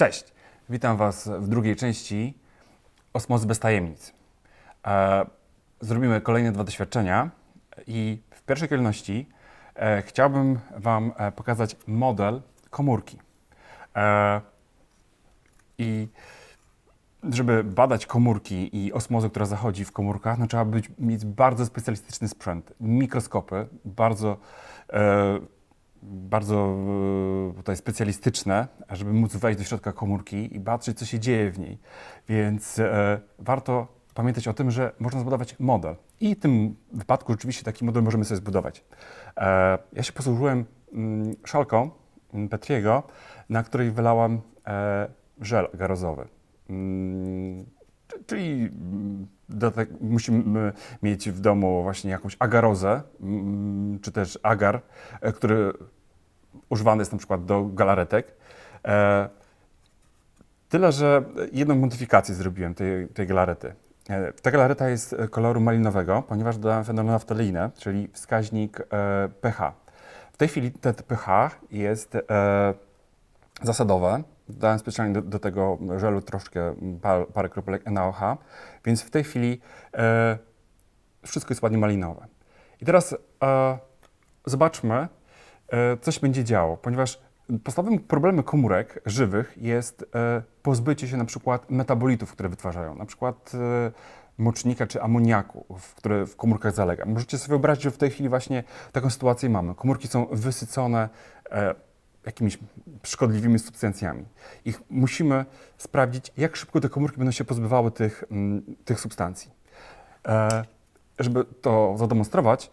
Cześć! Witam Was w drugiej części Osmozy bez tajemnic. E, zrobimy kolejne dwa doświadczenia i w pierwszej kolejności e, chciałbym Wam e, pokazać model komórki. I żeby badać komórki i osmozę, która zachodzi w komórkach, no trzeba być, mieć bardzo specjalistyczny sprzęt, mikroskopy, bardzo, bardzo e, tutaj specjalistyczne, żeby móc wejść do środka komórki i patrzeć, co się dzieje w niej. Więc e, warto pamiętać o tym, że można zbudować model. I w tym wypadku rzeczywiście taki model możemy sobie zbudować. E, ja się posłużyłem mm, szalką mm, Petriego, na której wylałam żel agarozowy. Mm, Czyli musimy mieć w domu właśnie jakąś agarozę, czy też agar, który używany jest na przykład do galaretek. E, Tyle, że jedną modyfikację zrobiłem tej, tej galarety. E, Ta galareta jest koloru malinowego, ponieważ dodałem fenolnaftalinę, czyli wskaźnik e, pH. W tej chwili ten pH jest zasadowe. Dałem specjalnie do, do tego żelu troszkę, par, parę kropelek NaOH, więc w tej chwili wszystko jest ładnie malinowe. I teraz zobaczmy, e, co się będzie działo, ponieważ podstawowym problemem komórek żywych jest e, pozbycie się na przykład metabolitów, które wytwarzają, na przykład e, mocznika czy amoniaku, w, które w komórkach zalega. Możecie sobie wyobrazić, że w tej chwili właśnie taką sytuację mamy. Komórki są wysycone jakimiś szkodliwymi substancjami. I musimy sprawdzić, jak szybko te komórki będą się pozbywały tych, mm, tych substancji. Żeby to zademonstrować,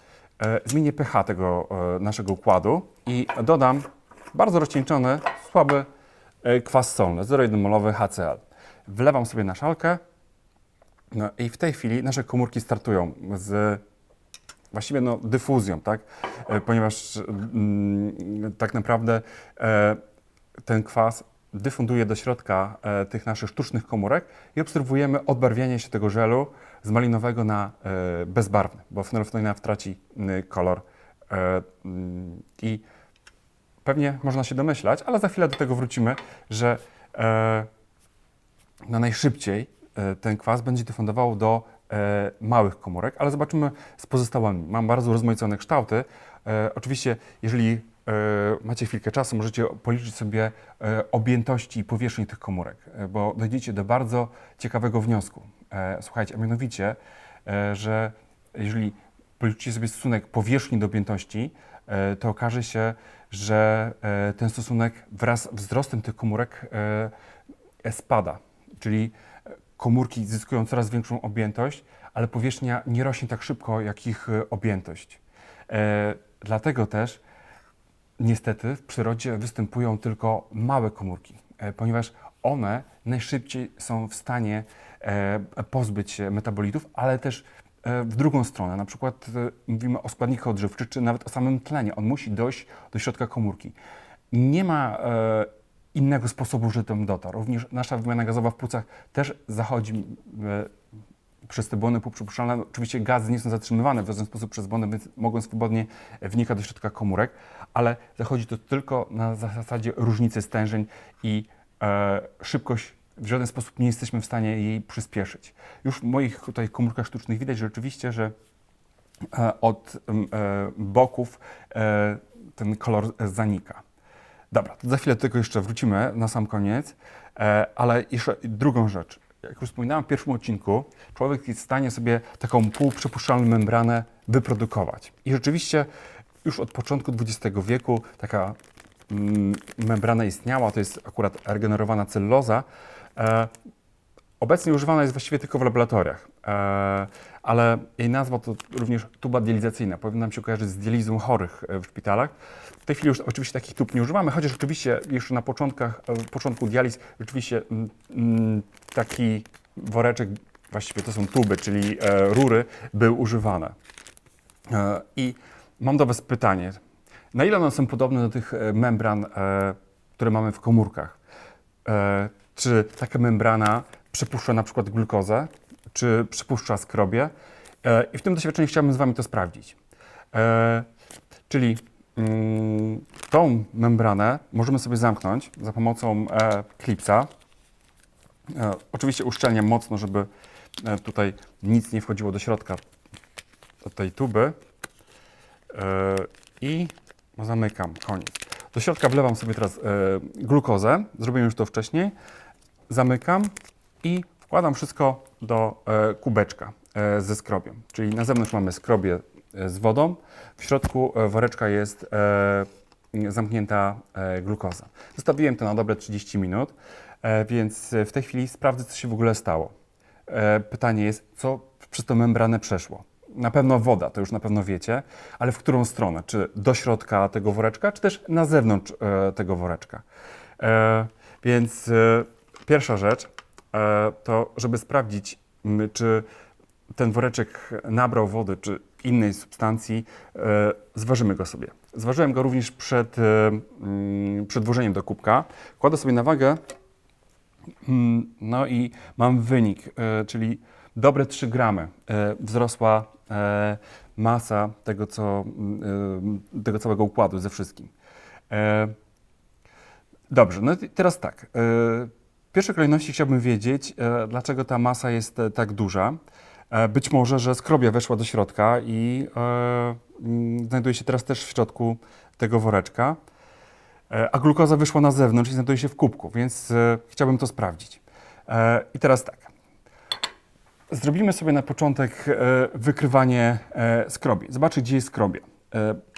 zmienię pH tego e, naszego układu i dodam bardzo rozcieńczony, słaby e, kwas solny, 0,1-molowy HCl. Wlewam sobie na szalkę no i w tej chwili nasze komórki startują z właściwie no, dyfuzją, tak? E, ponieważ mm, tak naprawdę e, ten kwas dyfunduje do środka e, tych naszych sztucznych komórek i obserwujemy odbarwianie się tego żelu z malinowego na e, bezbarwny, bo fenolfenolina traci y, kolor e, mm, i pewnie można się domyślać, ale za chwilę do tego wrócimy, że e, no najszybciej ten kwas będzie dyfundował do małych komórek, ale zobaczymy z pozostałymi. Mam bardzo rozmaicone kształty. Oczywiście, jeżeli macie chwilkę czasu, możecie policzyć sobie e, objętości i powierzchni tych komórek, e, bo dojdziecie do bardzo ciekawego wniosku. E, słuchajcie, a mianowicie, e, że jeżeli policzycie sobie stosunek powierzchni do objętości, e, to okaże się, że e, ten stosunek wraz z wzrostem tych komórek e, spada. Czyli e, komórki zyskują coraz większą objętość, ale powierzchnia nie rośnie tak szybko, jak ich e, objętość. E, Dlatego też niestety w przyrodzie występują tylko małe komórki, e, ponieważ one najszybciej są w stanie e, pozbyć się metabolitów, ale też e, w drugą stronę, na przykład mówimy o składnikach odżywczych, czy nawet o samym tlenie. On musi dojść do środka komórki. Nie ma innego sposobu, żeby tam dotarł. Również nasza wymiana gazowa w płucach też zachodzi przez te błony półprzypuszczalne. Oczywiście gazy nie są zatrzymywane w żaden sposób przez błony, więc mogą swobodnie wnikać do środka komórek, ale zachodzi to tylko na zasadzie różnicy stężeń i e, szybkość w żaden sposób nie jesteśmy w stanie jej przyspieszyć. Już w moich tutaj komórkach sztucznych widać rzeczywiście, że e, od e, boków e, ten kolor zanika. Dobra, to za chwilę tego jeszcze wrócimy na sam koniec, e, ale jeszcze drugą rzecz. Jak już wspominałem w pierwszym odcinku, człowiek jest w stanie sobie taką półprzepuszczalną membranę wyprodukować. I rzeczywiście już od początku XX wieku taka mm, membrana istniała, to jest akurat regenerowana celluloza. E, Obecnie używana jest właściwie tylko w laboratoriach, ale jej nazwa to również tuba dializacyjna. Powinna nam się kojarzyć z dializą chorych e, w szpitalach. W tej chwili już oczywiście takich tub nie używamy, chociaż rzeczywiście jeszcze na początkach, e, początku dializ rzeczywiście taki woreczek, właściwie to są tuby, czyli e, rury, był używane. E, I mam do Was pytanie. Na ile one są podobne do tych e, membran, e, które mamy w komórkach? E, Czy taka membrana przepuszcza na przykład glukozę, czy przepuszcza skrobię? E, I w tym doświadczeniu chciałbym z Wami to sprawdzić. E, Czyli mm, tą membranę możemy sobie zamknąć za pomocą e, klipsa. Oczywiście uszczelniam mocno, żeby tutaj nic nie wchodziło do środka tej tuby. I zamykam, koniec. Do środka wlewam sobie teraz glukozę, zrobiłem już to wcześniej. Zamykam i wkładam wszystko do e, kubeczka e, ze skrobią. Czyli na zewnątrz mamy skrobię e, z wodą, w środku e, woreczka jest zamknięta glukoza. Zostawiłem to na dobre 30 minut, więc w tej chwili sprawdzę, co się w ogóle stało. Pytanie jest, co przez tę membranę przeszło. Na pewno woda, to już na pewno wiecie, ale w którą stronę? Czy do środka tego woreczka, czy też na zewnątrz tego woreczka? Więc pierwsza rzecz to, żeby sprawdzić, czy ten woreczek nabrał wody, czy innej substancji, e, zważymy go sobie. Zważyłem go również przed, e, przed włożeniem do kubka. Kładę sobie na wagę, mm, no i mam wynik, e, czyli dobre 3 gramy e, wzrosła e, masa tego, co, e, tego całego układu ze wszystkim. E, Dobrze, no teraz tak. Pierwszej kolejności chciałbym wiedzieć, e, dlaczego ta masa jest e, tak duża. E, Być może, że skrobia weszła do środka i mm, znajduje się teraz też w środku tego woreczka, a glukoza wyszła na zewnątrz i znajduje się w kubku, więc chciałbym to sprawdzić. I teraz tak. Zrobimy sobie na początek wykrywanie skrobi. Zobaczę, gdzie jest skrobia.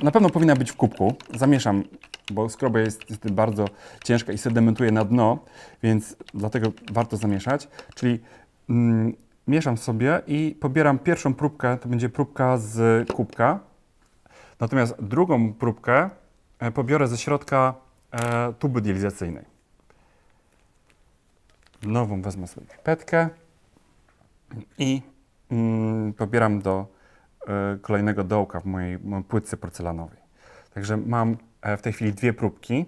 Na pewno powinna być w kubku. Zamieszam, bo skrobia jest bardzo ciężka i sedimentuje na dno, więc dlatego warto zamieszać. Czyli mm, mieszam sobie i pobieram pierwszą próbkę, to będzie próbka z kubka. Natomiast drugą próbkę e, pobiorę ze środka e, tuby dializacyjnej. Nową wezmę sobie pipetkę i mm, pobieram do e, kolejnego dołka w mojej, mojej płytce porcelanowej. Także mam w tej chwili dwie próbki.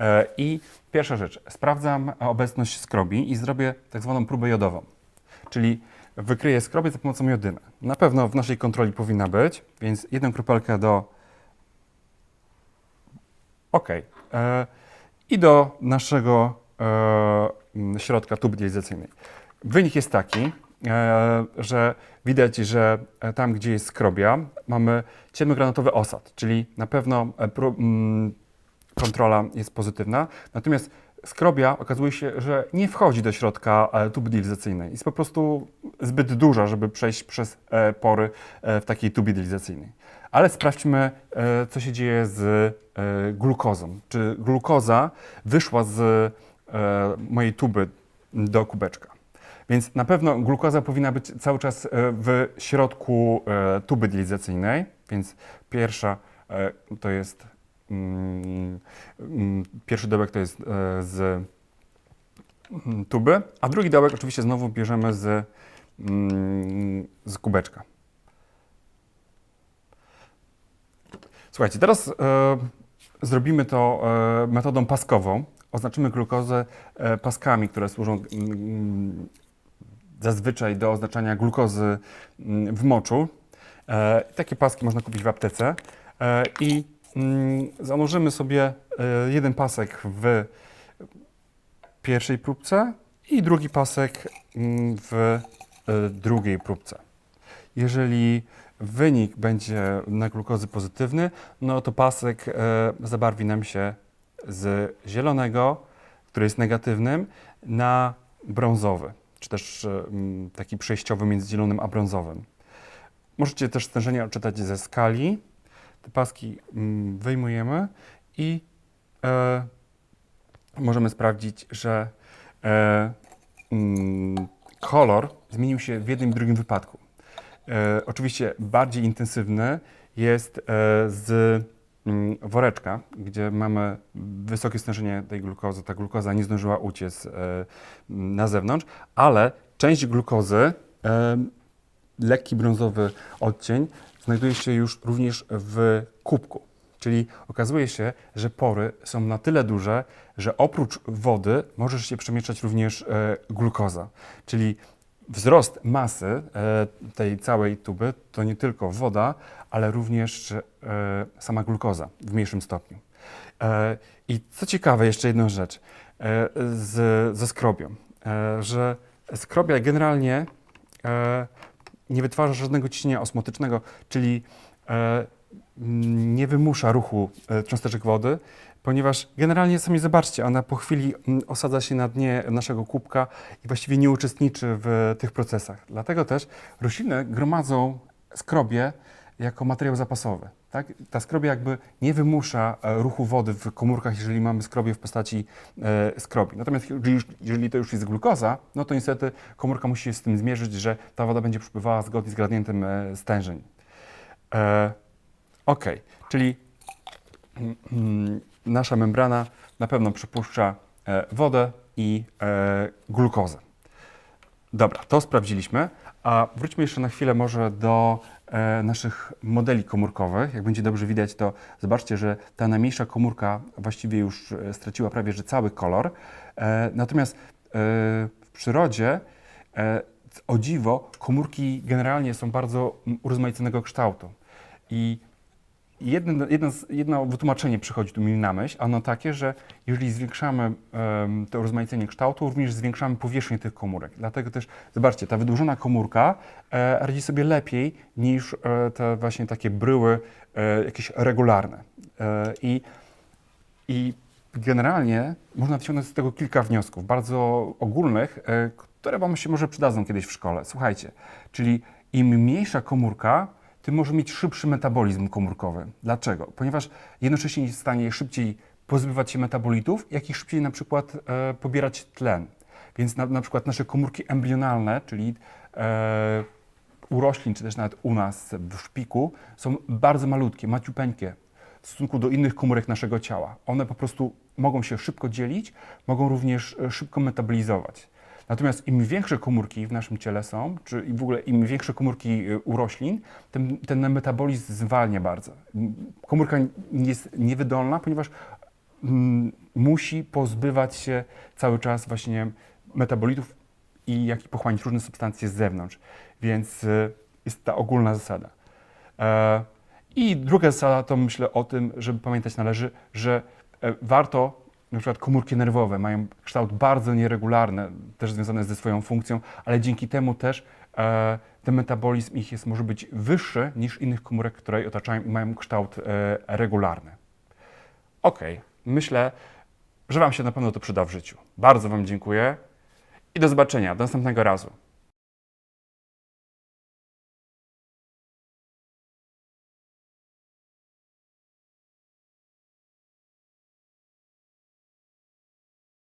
E, I pierwsza rzecz, sprawdzam obecność skrobi i zrobię tak zwaną próbę jodową. Czyli wykryję skrobię za pomocą jodyny. Na pewno w naszej kontroli powinna być, więc jedną kropelkę do OK. E, I do naszego e, m, środka tuby dializacyjnej. Wynik jest taki, e, że widać, że e, tam, gdzie jest skrobia, mamy ciemnogranatowy osad, czyli na pewno e, pró- m, kontrola jest pozytywna. Natomiast skrobia okazuje się, że nie wchodzi do środka e, tuby dializacyjnej. Jest po prostu zbyt duża, żeby przejść przez e, pory e, w takiej tubie dializacyjnej. Ale sprawdźmy, e, co się dzieje z e, glukozą. Czy glukoza wyszła z e, mojej tuby do kubeczka? Więc na pewno glukoza powinna być cały czas e, w środku e, tuby dializacyjnej. Więc pierwsza e, to jest mm, mm, pierwszy dołek to jest z mm, tuby, a drugi dołek oczywiście znowu bierzemy z, z kubeczka. Słuchajcie, teraz zrobimy to metodą paskową. Oznaczymy glukozę paskami, które służą zazwyczaj do oznaczania glukozy mm, w moczu. E, takie paski można kupić w aptece. E, I mm, zanurzymy sobie e, jeden pasek w pierwszej próbce i drugi pasek mm, w drugiej próbce. Jeżeli wynik będzie na glukozy pozytywny, no to pasek zabarwi nam się z zielonego, który jest negatywnym, na brązowy, czy też e, taki przejściowy między zielonym a brązowym. Możecie też stężenie odczytać ze skali. Te paski wyjmujemy i e, możemy sprawdzić, że e, kolor zmienił się w jednym i drugim wypadku. E, oczywiście bardziej intensywny jest e, z woreczka, gdzie mamy wysokie stężenie tej glukozy. Ta glukoza nie zdążyła uciec e, na zewnątrz, ale część glukozy, e, lekki brązowy odcień, znajduje się już również w kubku. Czyli okazuje się, że pory są na tyle duże, że oprócz wody możesz się przemieszczać również e, glukoza. Czyli wzrost masy e, tej całej tuby to nie tylko woda, ale również e, sama glukoza w mniejszym stopniu. E, I co ciekawe, jeszcze jedną rzecz z, ze skrobią, że skrobia generalnie nie wytwarza żadnego ciśnienia osmotycznego, czyli nie wymusza ruchu e, cząsteczek wody, ponieważ generalnie sami zobaczcie, ona po chwili m, osadza się na dnie naszego kubka i właściwie nie uczestniczy w tych procesach. Dlatego też rośliny gromadzą skrobie jako materiał zapasowy. Tak? Ta skrobia jakby nie wymusza e, ruchu wody w komórkach, jeżeli mamy skrobię w postaci e, skrobi. Natomiast jeżeli, to już jest glukoza, no to niestety komórka musi się z tym zmierzyć, że ta woda będzie przypływała zgodnie z gradientem e, stężeń. E, ok, czyli mm, nasza membrana na pewno przypuszcza e, wodę i e, glukozę. Dobra, to sprawdziliśmy. A wróćmy jeszcze na chwilę może do e, naszych modeli komórkowych. Jak będzie dobrze widać, to zobaczcie, że ta najmniejsza komórka właściwie już straciła prawie że cały kolor. Natomiast w przyrodzie o dziwo komórki generalnie są bardzo mm, urozmaiconego kształtu. I jedno, jedno, jedno wytłumaczenie przychodzi tu mi na myśl, ano takie, że jeżeli zwiększamy em, to urozmaicenie kształtu, również zwiększamy powierzchnię tych komórek. Dlatego też, zobaczcie, ta wydłużona komórka e, radzi sobie lepiej niż e, te właśnie takie bryły e, jakieś regularne. E, i, I generalnie można wyciągnąć z tego kilka wniosków, bardzo ogólnych, e, które Wam się może przydadzą kiedyś w szkole. Słuchajcie, czyli im mniejsza komórka, tym może mieć szybszy metabolizm komórkowy. Dlaczego? Ponieważ jednocześnie jest w stanie szybciej pozbywać się metabolitów, jak i szybciej na przykład e, pobierać tlen. Więc na, na przykład nasze komórki embrionalne, czyli e, u roślin, czy też nawet u nas w szpiku, są bardzo malutkie, maciupeńkie w stosunku do innych komórek naszego ciała. One po prostu mogą się szybko dzielić, mogą również e, szybko metabolizować. Natomiast im większe komórki w naszym ciele są, czy w ogóle im większe komórki e, u roślin, tym ten metabolizm zwalnia bardzo. Komórka jest niewydolna, ponieważ musi pozbywać się cały czas właśnie metabolitów i jak i pochłaniać różne substancje z zewnątrz. Więc e, jest ta ogólna zasada. E, I druga zasada to myślę o tym, żeby pamiętać należy, że e, warto, na przykład komórki nerwowe mają kształt bardzo nieregularny, też związany ze swoją funkcją, ale dzięki temu też e, ten metabolizm ich jest, może być wyższy niż innych komórek, które otaczają i mają kształt e, regularny. Ok, myślę, że Wam się na pewno to przyda w życiu. Bardzo Wam dziękuję i do zobaczenia, do następnego razu.